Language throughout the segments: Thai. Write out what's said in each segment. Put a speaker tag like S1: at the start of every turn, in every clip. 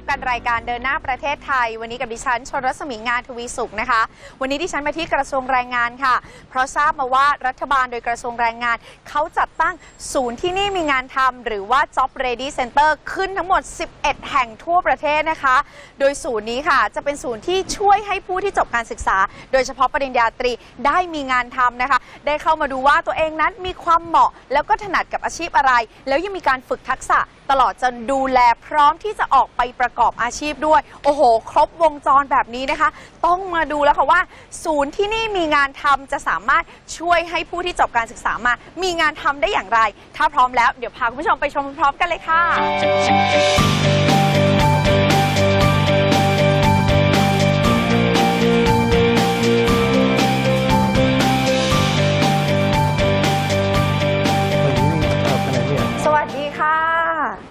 S1: บกันรายการเดินหน้าประเทศไทย วันนี้กับดิฉันชนรัศมีงานทวีสุขนะคะ วันนี้ดิฉันมาที่กระทรวงแรงงานค่ะ เพราะทราบมาว่ารัฐบาลโดยกระทรวงแรงงาน เขาจัดตั้งศูนย์ที่นี่มีงานทำหรือว่า Job Ready Center ขึ้นทั้งหมด 11 แห่งทั่วประเทศนะคะ โดยศูนย์นี้ค่ะ จะเป็นศูนย์ที่ช่วยให้ผู้ที่จบการศึกษา โดยเฉพาะปริญญาตรีได้มีงานทำนะคะ ได้เข้ามาดูว่าตัวเองนั้นมีความเหมาะ แล้วก็ถนัดกับอาชีพอะไร แล้วยังมีการฝึกทักษะ ตลอดจนดูแลพร้อมที่จะออกไปประกอบอาชีพด้วย โอ้โห ครบวงจรแบบนี้นะคะ ต้องมาดูแล้วค่ะว่า ศูนย์ที่นี่มีงานทำจะสามารถช่วยให้ผู้ที่จบการศึกษามา มีงานทำได้อย่างไร ถ้าพร้อมแล้วเดี๋ยวพาคุณผู้ชมไปชมพร้อมกันเลยค่ะ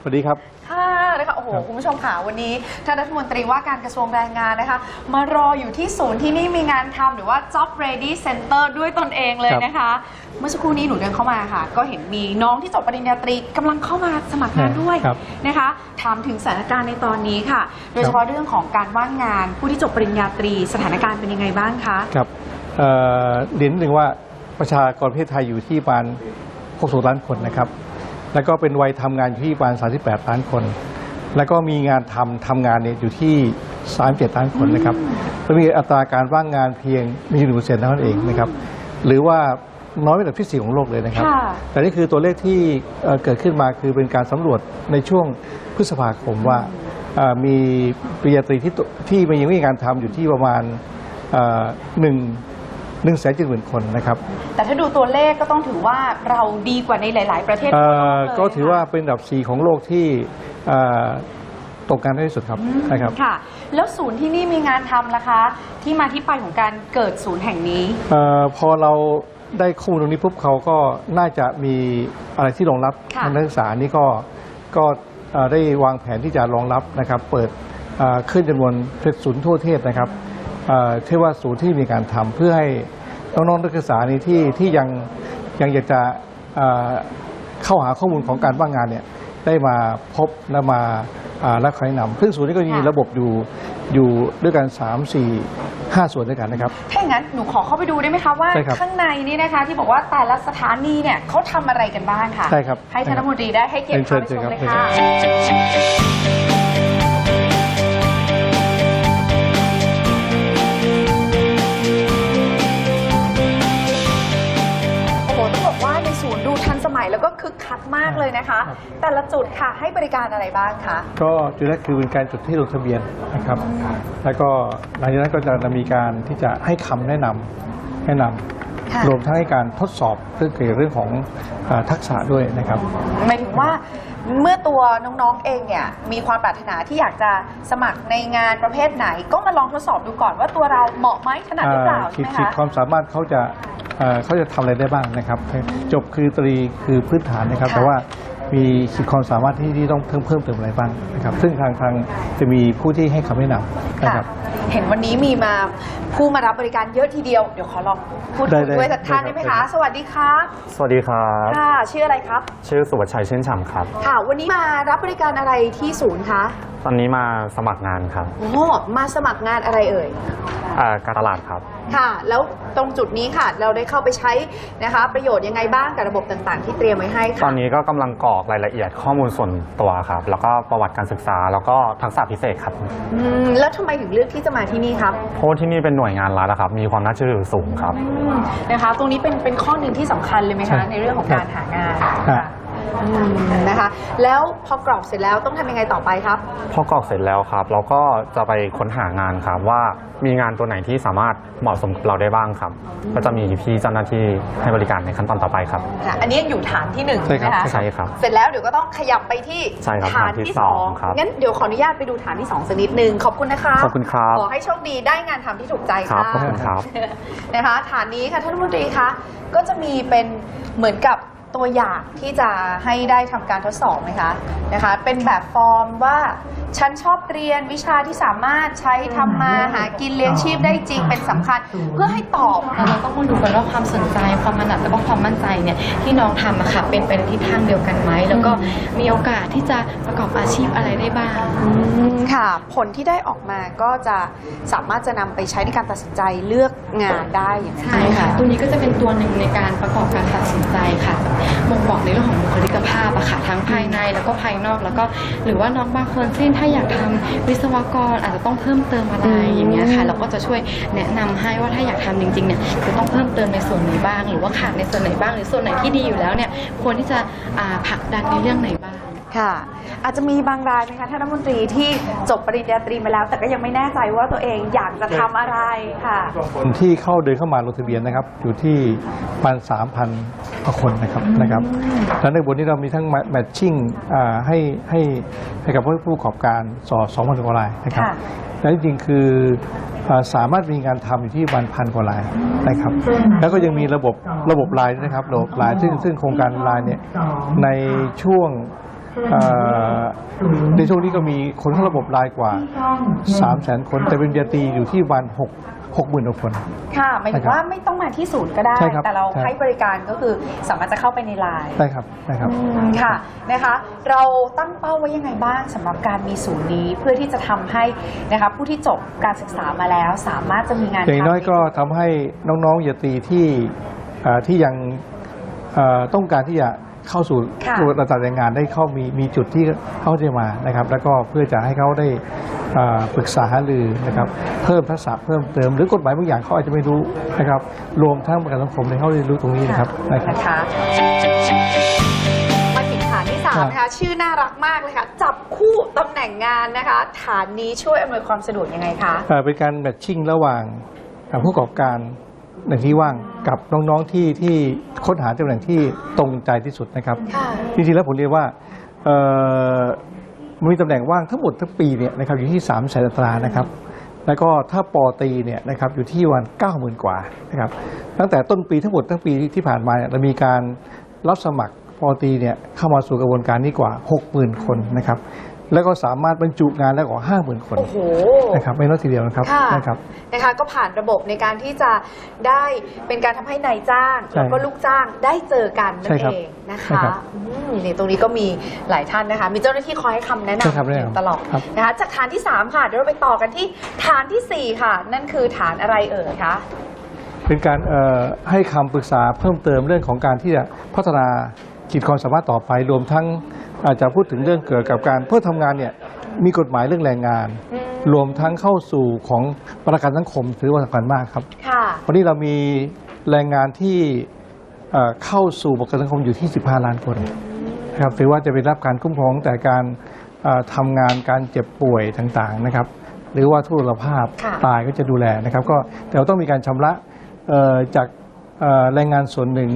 S2: วั
S1: สดีค
S2: รับ
S1: ค่ะนะคะโอ้โห
S2: ครับ
S1: คุณผู้ชมค่ะวันนี้ท่านรัฐมนตรีว่าการกระทรวงแรงงานนะคะ มารออยู่ที่ศูนย์ที่นี่มีงานทำหรือว่า Job Ready Center ด้วยตนเองเลยนะคะ เมื่อสักครู่นี้หนูเดินเข้ามาค่ะ ก็เห็นมีน้องที่จบปริญญาตรีกำลังเข้ามาสมัครงานด้วย
S2: ครับ
S1: นะคะถามถึงสถานการณ์ในตอนนี้ค่ะ โดยเฉพาะเรื่องของการว่างงาน ผู้ที่จบปริญญาตรีสถานการณ์เป็นยังไงบ้างคะ
S2: ครับเอ่อเรียนนิดนึงว่าประชากรประเทศไทยอยู่ที่ประมาณ60ล้านคนนะครับ แล้วก็เป็นวัยทำงานอยู่ที่ประมาณ 38 ล้านคน แล้วก็มีงานทำทำงานเนี่ยอยู่ที่ 37 ล้านคนนะครับแล้วมีอัตราการว่างงานเพียงมีหนึ่งเปอร์เซ็นต์เท่านั้นเองนะครับหรือว่าน้อยเป็นอันดับที่สี่ของโลกเลยนะครับ
S1: ค่ะ
S2: แต่นี่คือตัวเลขที่เอ่อเกิดขึ้นมาคือเป็นการสำรวจในช่วงพฤษภาคมว่าเอ่อมีปริญญาตรีที่ตที่มายังไม่มีงานทำอยู่ที่ประมาณเอ่อหนึ่ง หนึ่งแสนเจ็ดหมื่นคนนะครับ
S1: แต่ถ้าดูตัวเลขก็ต้องถือว่าเราดีกว่าในหลาย ๆ ประเทศ
S2: เอ่
S1: ทั่วโล
S2: อก
S1: เลย
S2: ก็ถือว่า
S1: ค่ะ
S2: เป็นอันดับสี่ของโลกที่เอ่อตกงานได้ที่สุดครับนะครับ
S1: ค่ะ แล้วศูนย์ที่นี่มีงานทำล่ะคะ ที่มาที่ไปของการเกิดศูนย์แห่งนี้
S2: เอ่อพอเราได้ข้อมูลตรงนี้ปุ๊บเขาก็น่าจะมีอะไรที่รองรับ
S1: ค่ะ
S2: ทางนักศึกษานี่ก็ก็เอ่อได้วางแผนที่จะรองรับนะครับ เปิดเอ่อขึ้นจำนวนเป็นศูนย์ทั่วประเทศนะครับ เอ่อเชื่อว่าศูนย์ที่มีการทำเพื่อให้น้องๆนักศึกษานี่ที่ที่ยังยังอยากจะเอ่อเข้าหาข้อมูลของการว่างงานเนี่ยได้มาพบและมาอ่ารับคำแนะนำซึ่งศูนย์นี้ก็มี
S1: ค่ะ
S2: ระบบอยู่อยู่ด้วยกัน 3 4 5 ส่วนด้วยกันนะครับ
S1: ถ้าอย่างนั้นหนูขอเข้าไปดูได้ไหมคะว่า
S2: ใช่ครับ
S1: ข้างในนี่นะคะที่บอกว่าแต่ละสถานีเนี่ยเขาทำอะไรกันบ้างค่ะ
S2: ใช่ครับ
S1: ให้ท่านรัฐมนตรีได้ให้เกียรติ
S2: เชิ
S1: พา
S2: ญ
S1: ไป
S2: เชิ
S1: ช
S2: ญ
S1: ม
S2: ครับ
S1: เลย
S2: เชิญ
S1: ค่ะ มัยแล้วก็คึกคักมากเลยนะคะ
S2: ครับ
S1: แต่ละจุดค่ะให้บริการอะไรบ้างคะ
S2: ก็จุดแรกคือเป็นการจดที่ลงทะเบียนนะครับ แล้วก็หลังจากนั้นก็จะมีการที่จะให้คำแนะนำแนะน
S1: ค่ะำ
S2: รวมทั้งให้การทดสอบเรื่องเกี่ยวกับเรื่องของเอ่อทักษะด้วยนะครับ
S1: หมายถึงว่าเมื่อตัวน้องๆเองเนี่ยมีความปรารถนาที่อยากจะสมัครในงานประเภทไหน ก็มาลองทดสอบดูก่อนว่าตัวเราเหมาะไหมถนัดหรือเปล่า
S2: อ่า
S1: ใช่
S2: ขีด
S1: ไหม
S2: ขีด
S1: คะ
S2: ความสามารถเขาจะ เอ่อเขาจะทำอะไรได้บ้างนะครับจบคือตรีคือพื้นฐานนะครับ
S1: ค่ะ
S2: แต่ว่ามีขีดความสามารถที่ที่ต้องเพิ่มเพิ่มเติมอะไรบ้างนะครับ ซึ่งทางทางจะมีผู้ที่ให้คำแนะนำนะ
S1: ค่ะ
S2: ครับ
S1: เห็นวันนี้มีมา ผู้มารับบริการเยอะทีเดียว เดี๋ยวขอลองพูด
S2: ได้
S1: คุย
S2: ได้
S1: ด้วยสักท่าน
S2: ได้
S1: ได้
S2: ครับ
S1: ไหมคะสวัสดีครับ
S3: สวัสดีครับ
S1: ค่ะ ชื่ออะไรครับ
S3: ชื่อสุวัชชัยชื่นฉ่ำครับ
S1: ค่ะ วันนี้มารับบริการอะไรที่ศูนย์คะ
S3: ตอนนี้มาสมัครงานครับ
S1: โอ้มาสมัครงานอะไรเอ่ย
S3: อ่าการตลาดครับ
S1: ค่ะ แล้วตรงจุดนี้ค่ะ เราได้เข้าไปใช้นะคะ ประโยชน์ยังไงบ้างกับระบบต่างๆ ที่เตรียมไว้ให้
S3: ต
S1: ค่ะ
S3: อนนี้ก็กำลังกรอกรายละเอียดข้อมูลส่วนตัวครับ แล้วก็ประวัติการศึกษา แล้วก็ทักษะพิเศษครับ
S1: อืม แล้วทำไมถึงเลือกที่จะมาที่นี่ครับ
S3: เพราะว่าที่นี่เป็นหน่วยงานรัฐนะครับมีความน่าเชื่อถือสูงครับ
S1: อืมนะคะ ตรงนี้เป็นเป็นข้อหนึ่งที่สำคัญเลยไหม
S2: ใช่
S1: คะ ในเรื่องของการหางาน
S2: ครั
S1: ค่ะ
S2: บ
S1: อืมนะคะ แล้วพอกรอกเสร็จแล้วต้องทำยังไงต่อไปครับ
S3: พอกรอกเสร็จแล้วครับ เราก็จะไปค้นหางานครับว่ามีงานตัวไหนที่สามารถเหมาะสมกับเราได้บ้างครับ ก็จะมีพี่เจ้าหน้าที่ให้บริการในขั้นตอนต่อไปครับ
S1: ค่ะ อันนี้ยังอยู่ฐานที่หนึ่ง
S2: ใช่ครับ
S1: ไหมคะ
S3: ใช่ครับ
S1: เสร็จแล้วเดี๋ยวก็ต้องขยับไปที่
S3: ใช่ครับ
S1: ฐาน
S3: ฐานที่
S1: ที่
S3: ส
S1: ส
S3: อ
S1: องง
S3: ครับ
S1: งั้นเดี๋ยวขออนุญาตไปดูฐานที่สองสักนิดนึงขอบคุณนะคะ
S3: ขอบคุณครับ
S1: ขอให้โชคดีได้งานทำที่ถูกใจ
S3: ครั
S1: ค่ะ
S3: บขอบคุณครับ
S1: นะคะฐานนี้ค่ะท่านรัฐมนตรีคะก็จะมีเป็นเหมือนกับ ตัวอย่างที่จะให้ได้ทำการทดสอบไหมคะนะคะ เป็นแบบฟอร์มว่าฉันชอบเรียนวิชาที่สามารถใช้ทำมาหากินเลี้ยงชีพได้จริงเป็นสำคัญ เพื่อให้ตอบ
S4: แต่เราต้องมาดูกันว่าความสนใจความถนัดแล้วก็ความมั่นใจเนี่ยที่น้องทำอะค่ะเป็นไปในทิศทางเดียวกันไหมแล้วก็มีโอกาสที่จะประกอบอาชีพอะไรได้บ้าง
S1: อืมค่ะ ผลที่ได้ออกมาก็จะสามารถจะนำไปใช้ในการตัดสินใจเลือกงานได้อย่างนั้น
S4: ใช่ค่ะตัวนี้ก็จะเป็นตัวหนึ่งในการประกอบการตัดสินใจ ค่ะทั้งภายในแล้วก็ภายนอกแล้วก็ หรือว่าน้องบางคนเช่นถ้าอยากทำวิศวกรอาจจะต้องเพิ่มเติมอะไร
S1: อืม
S4: อย่างเงี้ยค่ะ เราก็จะช่วยแนะนำให้ว่าถ้าอยากทำจริงๆเนี่ยจะต้องเพิ่มเติมในส่วนไหนบ้าง หรือว่าขาดในส่วนไหนบ้างหรือส่วนไหนที่ดีอยู่แล้วเนี่ยควรที่จะอ่าผลักดันในเรื่องไหนบ้าง
S1: ค่ะ อาจจะมีบางรายไหมคะท่านรัฐมนตรีที่จบปริญญาตรีมาแล้ว แต่ก็ยังไม่แน่ใจว่าตัวเองอยากจะทำอะไรค่ะ
S2: คนที่เข้าเดินเข้ามาลงทะเบียนนะครับ อยู่ที่ประมาณสามพันกว่าคนนะครับนะครับแล้วในบทนี้เรามีทั้งแมทชิ่งให้ให้ให้กับผู้ประกอบการสอสองพันกว่ารายนะครับ
S1: ค่ะ
S2: และจริงๆคืออ่าสามารถมีงานทำอยู่ที่วันพันกว่ารายนะครับ แล้วก็ยังมีระบบระบบไลน์ด้วยนะครับระบบไลน์ซึ่งซึ่งโครงการไลน์เนี่ยในช่วงเอ่อ ในช่วงนี้ก็มีคนเข้าระบบไลน์กว่า 3 0 0 0 0 0 คน แต่เป็นปริญญาตรีอยู่ที่วัน6 6หมื่นกว่าคน
S1: ค่ะหมายถึงว่าไม่ต้องมาที่ศูนย์ก็ได้
S2: ใช่ครับ
S1: แต่เรา
S2: ใช่
S1: ให้บริการก็คือสามารถจะเข้าไปในไลน์
S2: ได้ครับได้ครับ
S1: อืมค่ะนะคะ เราตั้งเป้าไว้ยังไงบ้างสำหรับการมีศูนย์นี้เพื่อที่จะทำให้นะคะผู้ที่จบการศึกษามาแล้ว สามารถจะมีงาน
S2: อย่างน้อย
S1: ทำ
S2: ก็ทำให้น้องๆอย่าตรีที่เอ่อที่ยังเอ่อต้องการที่จะ เข้าสู่
S1: ค่ะ
S2: ระดับแรงงานได้เข้ามีมีจุดที่เขาจะมานะครับ แล้วก็เพื่อจะให้เขาได้เอ่อปรึกษาหารือนะครับ เพิ่มทักษะเพิ่มเติม หรือกฎหมายบางอย่างเขาอาจจะไม่รู้นะครับ รวมทั้งประกันสังคมในเขาเรียนรู้ตรงนี้นะครับนะครับ
S1: นะคะมาถึงฐานที่สามนะคะชื่อน่ารักมากเลยค่ะ จับคู่ตำแหน่งงานนะคะ ฐานนี้ช่วยอำนวยความสะดวกยังไงคะ
S2: เอ่อเป็นการแมทชิ่งระหว่างเอ่อผู้ประกอบการ ในที่ว่างกับน้องๆที่ที่ค้นหาตำแหน่งที่ตรงใจที่สุดนะครับ
S1: ค่ะ
S2: จริงๆแล้วผมเรียนว่าเอ่อมีตำแหน่งว่างทั้งหมดทั้งปีเนี่ยนะครับอยู่ที่3ามแสนอัตรานะครับ แล้วก็ถ้าปอตรีเนี่ยนะครับอยู่ที่วัน9 0,000กว่านะครับตั้งแต่ต้นปีทั้งหมดทั้งปีที่ผ่านมาเนี่ยเรามีการรับสมัครปอตรีเนี่ยเข้ามาสู่กระบวนการนี้กว่า 60,000 คนนะครับ แล้วก็สามารถบรรจุงานได้กว่า 50,000 คน
S1: โอ้โห
S2: นะครับไม่น้อยทีเดียวนะครับ
S1: ค่ะ
S2: นะครับ
S1: นะคะก็ผ่านระบบในการที่จะได้เป็นการทำให้นายจ้าง
S2: ใช่
S1: แล้วก็ลูกจ้างได้เจอกันนั่
S2: ใช่
S1: น
S2: ครับ
S1: เองนะ
S2: ใช่
S1: คะ
S2: ครับ
S1: อืมนี่ตรงนี้ก็มีหลายท่านนะคะ มีเจ้าหน้าที่คอยให้คำแนะ
S2: ใช่ครับ
S1: นำ
S2: แนะ
S1: อยู่
S2: นำ
S1: ตลอด
S2: ครับ
S1: นะคะจากฐานที่ 3 ค่ะ เดี๋ยวเราไปต่อกันที่ฐานทีสี่ 4 ค่ะ นั่นคือฐานอะไรเอ่ยคะ
S2: เป็นการเอ่อให้คำปรึกษาเพิ่มเติมเรื่องของการที่จะพัฒนาขีดความสามารถต่อไปรวมทั้ง อาจจะพูดถึงเรื่องเกี่ยวกับการเพื่อทำงานเนี่ยมีกฎหมายเรื่องแรงงาน
S1: อืม
S2: รวมทั้งเข้าสู่ของประกันสังคมถือว่าสำคัญมากครับ
S1: ค่ะ
S2: วันนี้เรามีแรงงานที่เอ่อเข้าสู่ประกันสังคมอยู่ที่ 15 ล้านคนนะครับถือว่าจะไปรับการคุ้มครองแต่การเอ่อทำงานการเจ็บป่วยต่างๆนะครับ หรือว่าทุพพลภาพ
S1: ค่ะ
S2: ตายก็จะดูแลนะครับ ก็แต่ว่าต้องมีการชำระเอ่อจากเอ่อแรงงานส่วนหนึ่ง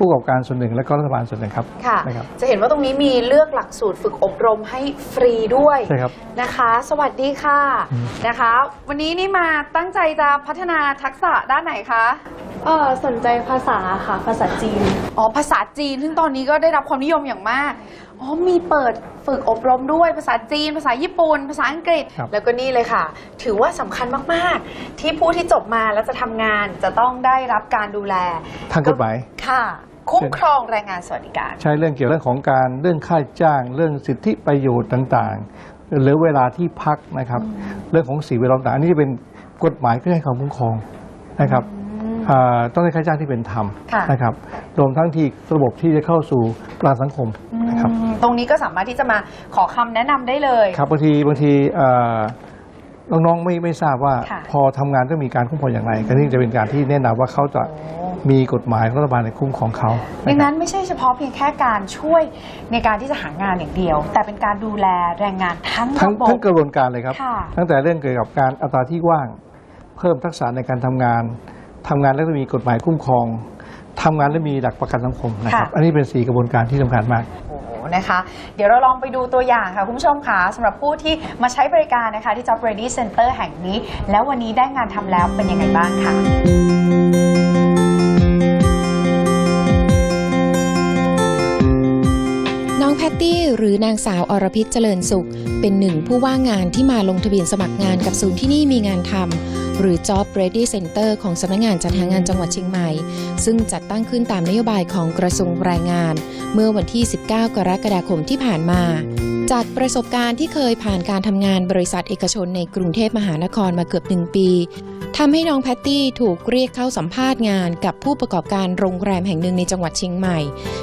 S2: ผู้ประกอบการส่วนหนึ่งและก็รัฐบาลส่วนหนึ่งครับ
S1: ค่ะ
S2: นะครับ
S1: จะเห็นว่าตรงนี้มีเลือกหลักสูตรฝึกอบรมให้ฟรีด้วย
S2: ใช่ครับ
S1: นะคะ สวัสดีค่ะ
S2: อืม
S1: นะคะ วันนี้นี่มาตั้งใจจะพัฒนาทักษะด้านไหนคะ
S5: เออสนใจภาษาค่ะ ภาษาจีน
S1: อ๋อภาษาจีน ซึ่งตอนนี้ก็ได้รับความนิยมอย่างมากอ๋อมีเปิดฝึกอบรมด้วยภาษาจีน ภาษาญี่ปุ่น ภาษาอังกฤษ
S2: ครับ
S1: แล้วก็นี่เลยค่ะ ถือว่าสำคัญมากๆ ที่ผู้ที่จบมาแล้วจะทำงานจะต้องได้รับการดูแล
S2: ทางกฎหมาย
S1: ค่ะ คุ้มครองแรงงานสวัสดิการ
S2: ใช้เรื่องเกี่ยวกับเรื่องของการเรื่องค่าจ้าง เรื่องสิทธิประโยชน์ต่างๆ หรือเวลาที่พักนะครับ เรื่องของสีเวลาต่างๆอันนี้จะเป็นกฎหมายเพื่อให้ความคุ้มครองนะครับอ่าต้องได้ค่าจ้างที่เป็นธรรม
S1: ค่ะ
S2: นะครับ รวมทั้งที่ระบบที่จะเข้าสู่ประกันสังคมนะครับ
S1: อืมตรงนี้ก็สามารถที่จะมาขอคำแนะนำได้เลย
S2: ครับบางทีบางทีเอ่อน้องๆไม่ไม่ทราบว่า
S1: ค่ะ
S2: พอทำงานต้องมีการคุ้มครองอย่างไรก็นี่จะเป็นการที่แนะนำว่าเขาจะ
S1: โอ้
S2: มีกฎหมายของรัฐบาลในคุ้มของเขา
S1: ดังะ
S2: ครับ
S1: นั้นไม่ใช่เฉพาะเพียงแค่การช่วยในการที่จะหางานอย่างเดียว แต่เป็นการดูแลแรงงานทั้ง
S2: ทั้ง
S1: ระบบ
S2: ทั้งกระบวนการเลยครับ
S1: ค่ะ
S2: ตั้งแต่เรื่องเกี่ยวกับการอัตราที่ว่าง เพิ่มทักษะในการทำงานทำงานแล้วก็มีกฎหมายคุ้มครองทำงานแล้วมีหลักประกันสังคมนะครับ
S1: ค่ะ
S2: อันนี้เป็นสี่กระบวนการที่สำคัญมาก
S1: โอ้โหนะคะ เดี๋ยวเราลองไปดูตัวอย่างค่ะ คุณผู้ชมค่ะสำหรับผู้ที่มาใช้บริการนะคะที่ Job Ready Center แห่งนี้ แล้ววันนี้ได้งานทำแล้วเป็นยังไงบ้างค่ะ
S6: ตตี้หรือนางสาวอรพิษเจริญสุข เป็นหนึ่งผู้ว่างงานที่มาลงทะเบียนสมัครงานกับศูนย์ที่นี่มีงานทำหรือ Job Ready Center ของสำนักงานจัดหางานจังหวัดเชียงใหม่ ซึ่งจัดตั้งขึ้นตามนโยบายของกระทรวงแรงงาน เมื่อวันที่ 19 กรกฎาคมที่ผ่านมาจากประสบการณ์ที่เคยผ่านการทำงานบริษัทเอกชนในกรุงเทพมหานครมาเกือบหนึ่งปี ทำให้น้องแพตตี้ถูกเรียกเข้าสัมภาษณ์งานกับผู้ประกอบการโรงแรมแห่งหนึ่งในจังหวัดเชียงใหม่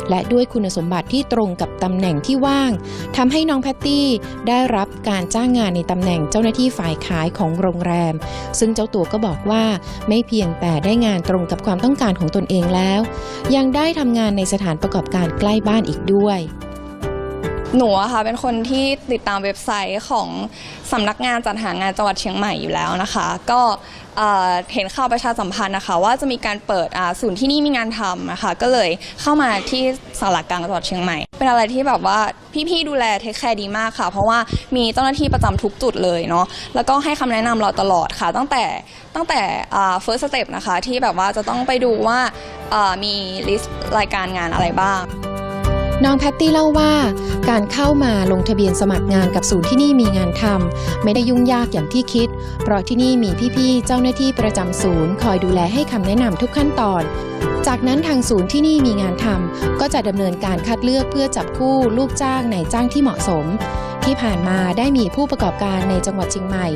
S6: และด้วยคุณสมบัติที่ตรงกับตำแหน่งที่ว่างทำให้น้องแพตตี้ได้รับการจ้างงานในตำแหน่งเจ้าหน้าที่ฝ่ายขายของโรงแรม ซึ่งเจ้าตัวก็บอกว่าไม่เพียงแต่ได้งานตรงกับความต้องการของตนเองแล้ว ยังได้ทำงานในสถานประกอบการใกล้บ้านอีกด้วย
S7: หนูอะค่ะเป็นคนที่ติดตามเว็บไซต์ของสำนักงานจัดหางานจังหวัดเชียงใหม่อยู่แล้วนะคะ ก็เอ่อเห็นข่าวประชาสัมพันธ์นะคะ ว่าจะมีการเปิดอ่าศูนย์ที่นี่มีงานทำนะคะ ก็เลยเข้ามาที่สารกลางจังหวัดเชียงใหม่ เป็นอะไรที่แบบว่าพี่ๆดูแลเทคแคร์ดีมากค่ะ เพราะว่ามีเจ้าหน้าที่ประจำทุกจุดเลยเนาะแล้วก็ให้คำแนะนำเราตลอดค่ะ ตั้งแต่ตั้งแต่อ่า first step นะคะ ที่แบบว่าจะต้องไปดูว่าอ่ามีลิสต์รายการงานอะไรบ้าง
S6: น้องแพตตี้เล่าว่า การเข้ามาลงทะเบียนสมัครงานกับศูนย์ที่นี่มีงานทำไม่ได้ยุ่งยากอย่างที่คิด เพราะที่นี่มีพี่ๆเจ้าหน้าที่ประจำศูนย์ คอยดูแลให้คำแนะนำทุกขั้นตอนจากนั้นทางศูนย์ที่นี่มีงานทำก็จะดำเนินการคัดเลือกเพื่อจับคู่ลูกจ้างในจ้างที่เหมาะสม ที่ผ่านมาได้มีผู้ประกอบการในจังหวัดเชียงใหม่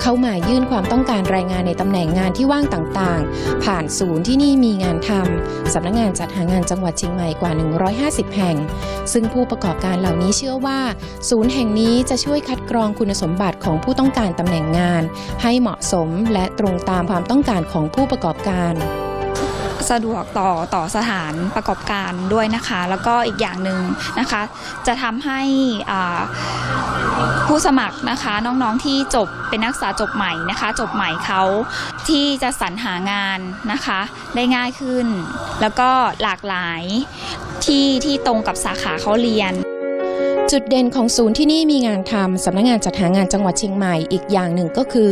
S6: เข้ามายื่นความต้องการแรงงานในตำแหน่งงานที่ว่างต่างๆ ผ่านศูนย์ที่นี่มีงานทำสำนักงานจัดหางานจังหวัดเชียงใหม่กว่า 150 แห่ง ซึ่งผู้ประกอบการเหล่านี้เชื่อว่า ศูนย์แห่งนี้จะช่วยคัดกรองคุณสมบัติของผู้ต้องการตำแหน่งงาน ให้เหมาะสมและตรงตามความต้องการของผู้ประกอบการ
S8: สะดวกต่อต่อสถานประกอบการด้วยนะคะ แล้วก็อีกอย่างหนึ่งนะคะ จะทำให้ผู้สมัครนะคะน้องๆที่จบเป็นนักศึกษาจบใหม่นะคะ จบใหม่เขาที่จะสรรหางานนะคะ ได้ง่ายขึ้น แล้วก็หลากหลายที่ที่ตรงกับสาขาเขาเรียน
S6: จุดเด่นของศูนย์ที่นี่มีงานทำสำนักงานจัดหางานจังหวัดเชียงใหม่อีกอย่างหนึ่งก็คือ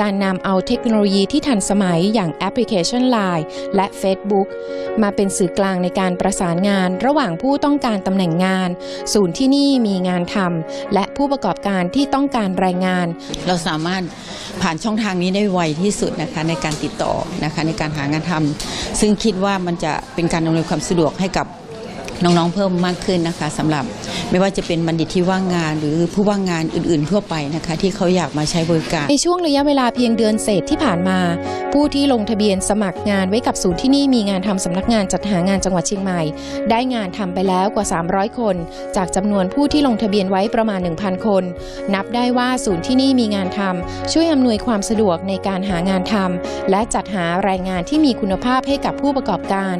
S6: การนำเอาเทคโนโลยีที่ทันสมัยอย่างแอปพลิเคชัน Line และ Facebook มาเป็นสื่อกลางในการประสานงานระหว่างผู้ต้องการตำแหน่งงาน ศูนย์ที่นี่มีงานทำและผู้ประกอบการที่ต้องการแรงงาน
S9: เราสามารถผ่านช่องทางนี้ได้ไวที่สุดนะคะในการติดต่อนะคะในการหางานทำซึ่งคิดว่ามันจะเป็นการอำนวยความสะดวกให้กับ น้องๆเพิ่มมากขึ้นนะคะสำหรับไม่ว่าจะเป็นบัณฑิตที่ว่างงานหรือผู้ว่างงานอื่นๆทั่วไปนะคะ ที่เขาอยากมาใช้บริการ
S6: ในช่วงระยะเวลาเพียงเดือนเศษที่ผ่านมา ผู้ที่ลงทะเบียนสมัครงานไว้กับศูนย์ที่นี่มีงานทำสำนักงานจัดหางานจังหวัดเชียงใหม่ ได้งานทำไปแล้วกว่า 300 คน จากจำนวนผู้ที่ลงทะเบียนไว้ประมาณ 1,000 คน นับได้ว่าศูนย์ที่นี่มีงานทำช่วยอำนวยความสะดวกในการหางานทำและจัดหาแรงงานที่มีคุณภาพให้กับผู้ประกอบการ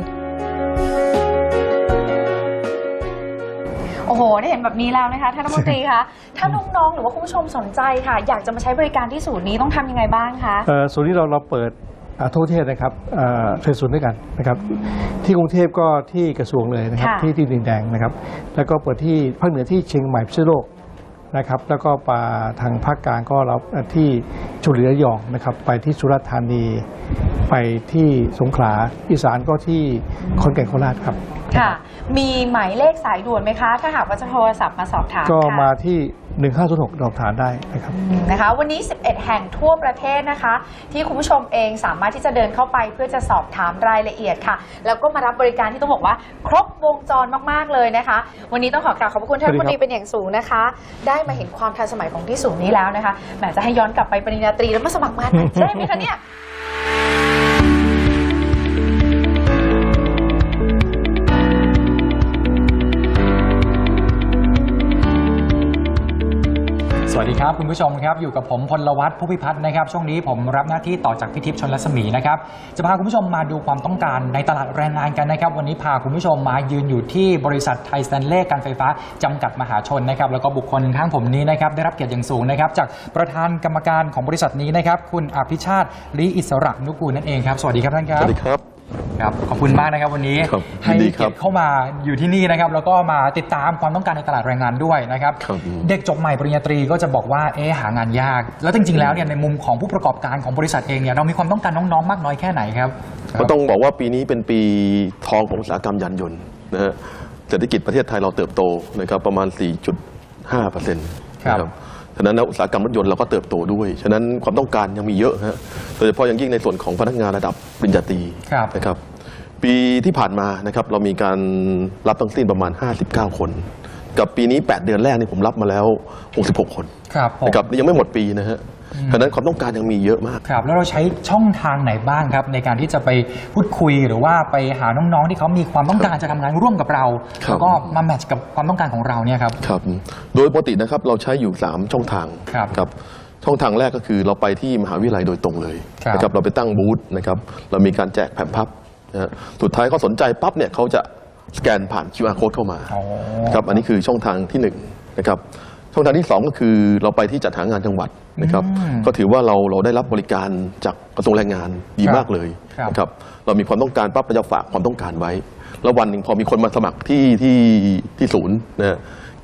S1: โอ้โห ได้เห็นแบบนี้แล้วนะคะท่านรัฐมนตรีคะถ้าน้องๆหรือว่าคุณผู้ชมสนใจค่ะ อยากจะมาใช้บริการที่ศูนย์นี้ต้องทำยังไงบ้างคะ
S2: เอ่อศูนย์นี้เราเราเปิดอ่าทั่วประเทศนะครับเอ่อเป็นศูนย์ด้วยกันนะครับ ที่กรุงเทพก็ที่กระทรวงเลยนะครับ
S1: ค่ะ
S2: ที่ที่ดินแดงนะครับ แล้วก็เปิดที่ภาคเหนือที่เชียงใหม่พิษณุโลกนะครับ แล้วก็ไปทางภาคกลางก็เราที่ชุลีระยองนะครับ ไปที่สุราษฎร์ธานี ไปที่สงขลาอีสานก็ที่ขอนแก่นโคราชครับ
S1: ค่ะ มีหมายเลขสายด่วนไหมคะ ถ้าหากว่าจะโทรศัพท์มาสอบถาม
S2: ก็
S1: ค่ะ
S2: มาที่ 1506ดอกฐานได้นะครับ
S1: อืมนะคะวันนี้ 11 แห่งทั่วประเทศนะคะ ที่คุณผู้ชมเองสามารถที่จะเดินเข้าไปเพื่อจะสอบถามรายละเอียดค่ะ แล้วก็มารับบริการที่ต้องบอกว่า ครบวงจรมาก ๆ เลยนะคะ วันนี้ต้องขอกราบขอบพระคุณท่าน
S2: สวั
S1: ผู้
S2: สดี
S1: ดี
S2: ครับ
S1: เป็นอย่างสูงนะคะ ได้มาเห็นความทันสมัยของที่ศูนย์นี้แล้วนะคะแหมจะให้ย้อนกลับไปปริญญาตรีแล้วมาสมัครงานใหม่จะได้ไหมคะเนี่ย
S10: สวัสดีครับคุณผู้ชมครับอยู่กับผมพลวัตผู้พิพัฒน์นะครับ ช่วงนี้ผมรับหน้าที่ต่อจากพิทิพย์ชนรัศมีนะครับ จะพาคุณผู้ชมมาดูความต้องการในตลาดแรงงานกันนะครับ วันนี้พาคุณผู้ชมมายืนอยู่ที่บริษัทไทยสแตนเลสการไฟฟ้าจำกัดมหาชนนะครับ แล้วก็บุคคลข้างผมนี้นะครับได้รับเกียรติอย่างสูงนะครับ จากประธานกรรมการของบริษัทนี้นะครับ คุณอภิชาติลีอิสระนุกูลนั่นเองครับสวัสดีครับท่านครับ
S11: สวัสดีครับ
S10: ครับขอบคุณมากนะครับวันนี้
S11: ครับ
S10: ให้
S11: ยินดีครั
S10: เกีย
S11: บ
S10: รติเข้ามาอยู่ที่นี่นะครับ แล้วก็มาติดตามความต้องการในตลาดแรงงานด้วยนะครับ
S11: ครับ
S10: เด็กจบใหม่ปริญญาตรีก็จะบอกว่าเอ๊ะหางานยาก แล้วจริงๆแล้วเนี่ยในมุมของผู้ประกอบการของบริษัทเองเนี่ยเรามีความต้องการน้องๆ มากน้อยแค่ไหนครับ
S11: ก็ต้องบอกว่าปีนี้เป็นปีทองของอุตสาหกรรมยานยนต์นะฮะเศรษฐกิจประเทศไทยเราเติบโตนะครับประมาณ 4.5เปอร์เซ็นต์
S10: ครับ
S11: ฉะนั้นแล้วอุตสาหกรรมรถยนต์เราก็เติบโตด้วย ฉะนั้นความต้องการยังมีเยอะฮะโดยเฉพาะอย่างยิ่งในส่วนของพนักงานระดับปริญญาตรี
S10: ครับ
S11: นะครับ ปีที่ผ่านมานะครับเรามีการรับทั้งสิ้นประมาณ 59 คน กับปีนี้ 8 เดือนแรกนี่ผมรับมาแล้ว 66 คน
S10: ครับผม
S11: นะครับนี่ยังไม่หมดปีนะฮะ ฉะนั้นความต้องการยังมีเยอะมาก
S10: ครับแล้วเราใช้ช่องทางไหนบ้างครับ ในการที่จะไปพูดคุยหรือว่าไปหาน้องๆที่เขามีความต้องการจะทำงานร่วมกับเรา
S11: ครับ
S10: แล้วก็มาแมทช์กับความต้องการของเราเนี่ยครับ
S11: ครับ โดยปกตินะครับเราใช้อยู่ 3 ช่องทาง
S10: ครับ
S11: ครับช่องทางแรกก็คือเราไปที่มหาวิทยาลัยโดยตรงเลย
S10: ครับ
S11: นะครับเราไปตั้งบูธนะครับเรามีการแจกแผ่นพับนะฮะสุดท้ายเขาสนใจปั๊บเนี่ยเขาจะสแกนผ่าน QR code เข้ามา
S10: อ๋อ
S11: ครับอันนี้คือช่องทางที่หนึ่งนะครับ ช่องทางที่สองก็คือเราไปที่จัดหางานจังหวัดนะครับ
S10: อืม
S11: ก็ถือว่าเราเราได้รับบริการจากกระทรวงแรงงานดี
S10: ครับ
S11: มากเลย
S10: ครับ
S11: นะครับเรามีความต้องการปั๊บเราจะฝากความต้องการไว้ แล้ววันหนึ่งพอมีคนมาสมัครที่ที่ที่ศูนย์นะ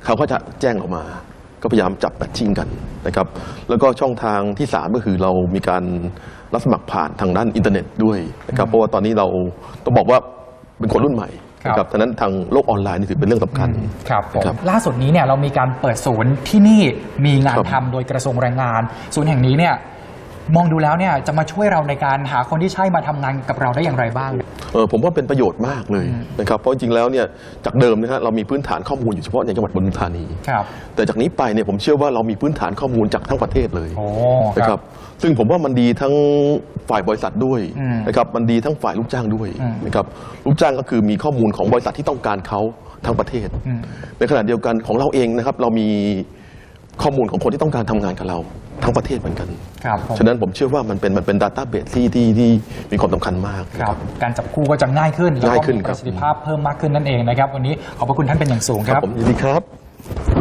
S11: เขาก็จะแจ้งเรามา ก็พยายามจับแมทชิ่งกันนะครับ แล้วก็ช่องทางที่สามก็คือเรามีการรับสมัครผ่านทางด้านอินเทอร์เน็ตด้วยนะครับเพราะว่าตอนนี้เราต้องบอกว่าเป็นคนรุ่นใหม่ นะครับฉะนั้นทางโลกออนไลน์นี่ถือเป็นเรื่องสำคัญ
S10: ครับผม
S11: ครับ
S10: ล่าสุดนี้เนี่ยเรามีการเปิดศูนย์ที่นี่มีงาน
S11: ครับ
S10: ทำโดยกระทรวงแรงงาน ศูนย์แห่งนี้เนี่ยมองดูแล้วเนี่ยจะมาช่วยเราในการหาคนที่ใช่มาทำงานกับเราได้อย่างไรบ้าง
S11: เออผมว่าเป็นประโยชน์มากเลยนะครับเพราะจริงๆแล้วเนี่ยจากเดิมนะฮะเรามีพื้นฐานข้อมูลอยู่เฉพาะในจังหวัดปทุมธานี
S10: ครับ
S11: แต่จากนี้ไปเนี่ยผมเชื่อว่าเรามีพื้นฐานข้อมูลจากทั้งประเทศเลย
S10: โอ้
S11: นะ
S10: ค
S11: ค
S10: รั
S11: รับบ ซึ่งผมว่ามันดีทั้งฝ่ายบริษัทด้วย
S10: อืม
S11: นะครับมันดีทั้งฝ่ายลูกจ้างด้วย
S10: อืม
S11: นะครับลูกจ้างก็คือมีข้อมูลของบริษัทที่ต้องการเขาทั้งประเทศ
S10: อืม
S11: ในขณะเดียวกันของเราเองนะครับเรามีข้อมูลของคนที่ต้องการทำงานกับเราทั้งประเทศเหมือนกัน
S10: ครับผม
S11: ฉะนั้นผมเชื่อว่ามันเป็นมันเป็นดัตต้าเบสที่ที่ที่มีความสำคัญมาก
S10: ครับ การจับคู่ก็จะง่ายขึ้นแล้ว
S11: ง่าย
S10: ก็
S11: ขึ้น
S10: มี
S11: ค
S10: ป
S11: รับ
S10: ระสิทธิภาพเพิ่มมากขึ้นนั่นเองนะครับ วันนี้ขอบพระคุณท่านเป็นอย่างสูง
S11: ค
S10: ค
S11: รั
S10: รั
S11: บบผมยินดีครับ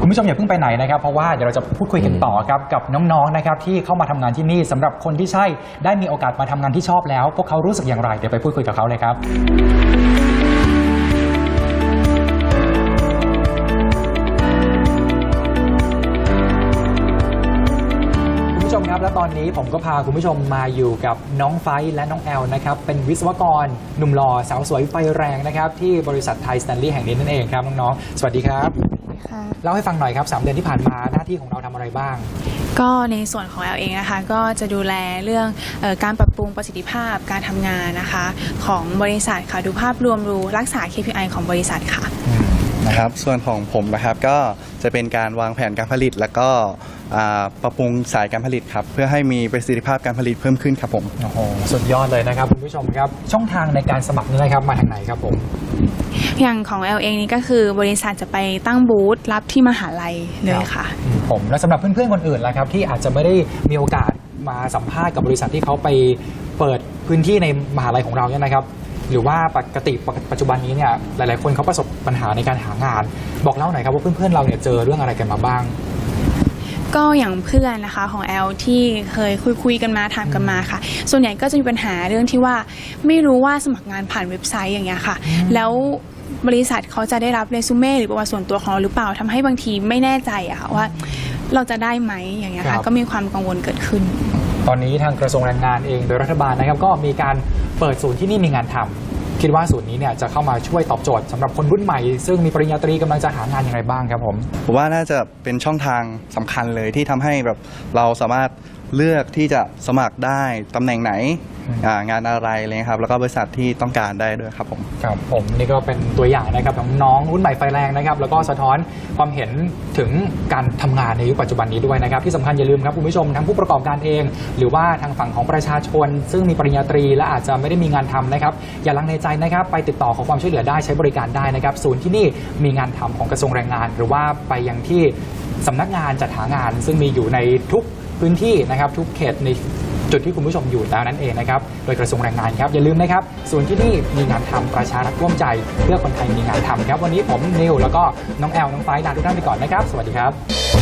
S10: คุณผู้ชมอย่าเพิ่งไปไหนนะครับ เพราะว่าเดี๋ยวเราจะพูดคุยกันต่อครับกับน้องๆนะครับที่เข้ามาทำงานที่นี่สำหรับคนที่ใช่ได้มีโอกาสมาทำงานที่ชอบแล้ว พวกเขารู้สึกอย่างไรเดี๋ยวไปพูดคุยกับเขาเลยครับคุณผู้ชมครับและตอนนี้ผมก็พาคุณผู้ชมมาอยู่กับน้องไฟและน้องแอลนะครับเป็นวิศวกรหนุ่มหล่อสาวสวยไฟแรงนะครับที่บริษัทไทยสแตนลีย์แห่งนี้นั่นเองครับน้องๆสวัสดีครับ
S8: ค่ะ
S10: เล่าให้ฟังหน่อยครับสามเดือนที่ผ่านมาหน้าที่ของเราทำอะไรบ้าง
S8: ก็ในส่วนของแอลเองนะคะก็จะดูแลเรื่องเออการปรับปรุงประสิทธิภาพการทำงานนะคะ ของบริษัทค่ะดูภาพรวมดูรักษา KPI ของบริษัทค่ะ
S12: นะครับส่วนของผมนะครับก็จะเป็นการวางแผนการผลิตแล้วก็อ่าปรับปรุงสายการผลิตครับ เพื่อให้มีประสิทธิภาพการผลิตเพิ่มขึ้นครับผม
S10: โอ้โหสุดยอดเลยนะครับคุณผู้ชมครับ ช่องทางในการสมัครนี่นะครับมาทางไหนครับผม
S8: อย่างของแอลเองนี่ก็คือบริษัทจะไปตั้งบูธรับที่มหาลัยเลยค่ะ
S10: อืมผมและสำหรับเพื่อนๆคนอื่นล่ะครับที่อาจจะไม่ได้มีโอกาสมาสัมภาษณ์กับบริษัทที่เขาไปเปิดพื้นที่ในมหาลัยของเราเนี่ยนะครับ หรือว่าปกติปัจจุบันนี้เนี่ยหลาย ๆ คนเขาประสบปัญหาในการหางาน บอกเล่าหน่อยครับว่าเพื่อนๆเราเนี่ยเจอเรื่องอะไรกันมาบ้าง
S8: ก็อย่างเพื่อนนะคะของแอลที่เคยคุยคุยๆกันมาถามกันมาค่ะ ส่วนใหญ่ก็จะมีปัญหาเรื่องที่ว่าไม่รู้ว่าสมัครงานผ่านเว็บไซต์อย่างเงี้ยค่ะ แล้วบริษัทเขาจะได้รับเรซูเม่หรือประวัติส่วนตัวของเราหรือเปล่าทำให้บางทีไม่แน่ใจอะค่ะว่าเราจะได้ไหมอย่างเงี้ย
S10: ครั
S8: ค่ะ
S10: บ
S8: ก็มีความกังวลเกิดขึ้น
S10: ตอนนี้ทางกระทรวงแรงงานเองโดยรัฐบาลนะครับก็มีการเปิดศูนย์ที่นี่มีงานทำ คิดว่าศูนนี้เนี่ยจะเข้ามาช่วยตอบโจทย์สำหรับคนรุ่นใหม่ ซึ่งมีปริญญาตรีกำลังจะหางานอย่างไรบ้างครับผม
S12: ผมว่าน่าจะเป็นช่องทางสำคัญเลยที่ทำให้แบบเราสามารถ เลือกที่จะสมัครได้ตำแหน่งไหน
S10: อืม
S12: อ่างานอะไรอะไรเลยครับ แล้วก็บริษัทที่ต้องการได้ด้วยครับผม
S10: ครับผมนี่ก็เป็นตัวอย่างนะครับของน้องรุ่นใหม่ไฟแรงนะครับ แล้วก็สะท้อนความเห็นถึงการทำงานในยุคปัจจุบันนี้ด้วยนะครับ ที่สำคัญอย่าลืมครับคุณผู้ชมทั้งผู้ประกอบการเอง หรือว่าทางฝั่งของประชาชน ซึ่งมีปริญญาตรีและอาจจะไม่ได้มีงานทำนะครับ อย่าลังเลใจนะครับไปติดต่อขอความช่วยเหลือได้ใช้บริการได้นะครับศูนย์ที่นี่มีงานทำของกระทรวงแรงงาน หรือว่าไปยังที่สำนักงานจัดหางาน ซึ่งมีอยู่ในทุก พื้นที่นะครับทุกเขตในจุดที่คุณผู้ชมอยู่แล้วนั่นเองนะครับ โดยกระทรวงแรงงานครับ อย่าลืมนะครับ ส่วนที่นี่มีงานทำประชารัฐร่วมใจ เพื่อคนไทยมีงานทำครับ วันนี้ผมนิวแล้วก็น้องแอล น้องไฟลาทุกท่านไปก่อนนะครับ สวัสดีครับ